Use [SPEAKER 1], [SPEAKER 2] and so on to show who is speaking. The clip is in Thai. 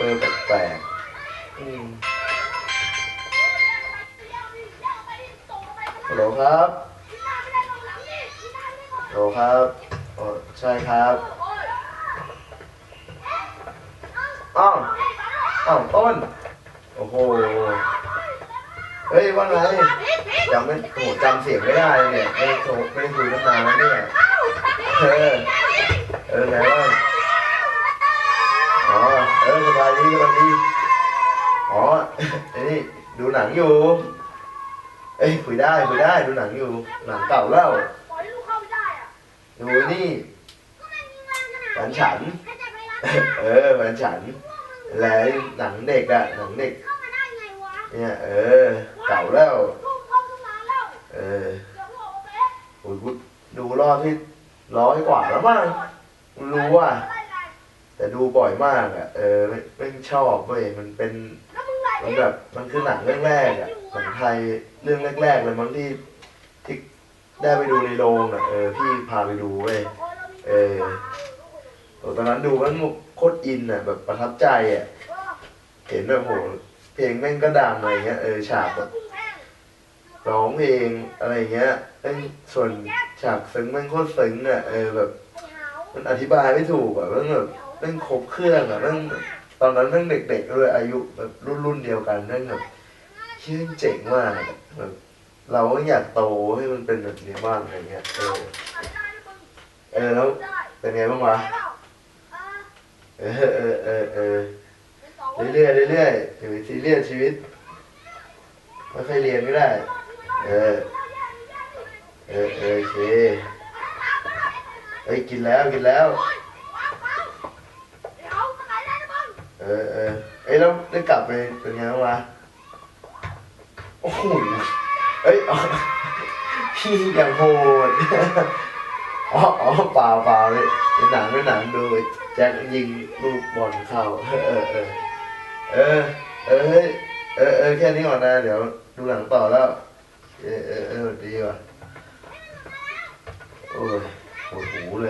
[SPEAKER 1] เบ
[SPEAKER 2] อร์แปลกๆอืมฮัลโหลครับฮัลโหลครับอ๋อใช่ครับอ้าวอ้าวต้นโอ้โหเฮ้ยว่าไงจำไม่โอ้โหจำเสียงไม่ได้เลยเนี่ยไม่ได้โทรไม่ได้คุยตั้งนานแล้วเนี่ยเออเออไงบ้า อสบายดีสบายดีอ๋อไอ้นี่ดูหนังอยู่ เอ้ยคุยได้คุยได้ดูหนังอยู่ หนังเก่าแล้ว
[SPEAKER 1] ปล่อยลูกเข้าไม่ได้อะ
[SPEAKER 2] ดูนี่แฟนฉันเออแฟนฉันแล้วหนังเด็กอะหนังเด็กเนี่ย เออ เก่าแล้ว
[SPEAKER 1] ลูกเข้าตั้งนานแล้ว
[SPEAKER 2] เออ
[SPEAKER 1] เดี๋ยวพ่อเอาไป
[SPEAKER 2] โอ้ยกูดูรอบที่ร้อยกว่าแล้วมั้งกูรู้ว่า
[SPEAKER 1] ไล่ไล่
[SPEAKER 2] แต่ดูบ่อยมากอะ เออไม่ไม่ชอบเว้ยมันเป็น
[SPEAKER 1] มั
[SPEAKER 2] นแบบมันคือหนังเรื่องแรกอะหนังไทยเรื่องแรกๆเลยมั้งที่ที่ได้ไปดูในโรงอะเออพี่พาไปดูเว้ยเออตอนนั้นดูมันโคตรอินอะแบบประทับใจอะเห็นแบบโหเพลงแม่งก็ดังอะไรเงี้ยเออฉากแบบร้องเพลงอะไรเงี้ยแม่งส่วนฉากซึ้งแม่งโคตรซึ้งอะเออแบบ มันอธิบายไม่ถูกอะมันแบบ แม่องครบเครื่องอะแม่องตอนนั้นแม่องเด็กๆด้วยอายุแบบรุ่นรุ่นๆเดียวกันแม่องแบบเชื่อเจ๋งมากแบบเราก็อยากโตให้มันเป็นแบบนี้บ้างอะไรเงี้ยเออเออแล้วเป็นไงบ้างวะเออเออเออเออเรื่อยๆเรื่อยๆอย่าไปซีเรียสชีวิตไม่ค่อยเรียนก็ได้ เออ เออเออโอเคเฮ้ยกินแล้วกินแล้ว เออเออเอ้ยแล้วได้กลับไปเป็นไงบ้างวะโอ้โหเอ้ยอ๋อพี่อย่างโหดอ๋ออ๋อเปล่าเปล่าเลยเป็นหนังเป็นหนังดูแจ็คยิงลูกบอลเข้าเออเออเออเออเออเฮ้ยเออเออแค่นี้ก่อนนะเดี๋ยวดูหนังต่อแล้ว เออเออเออดีว่ะโอ้ยปวดหูเลย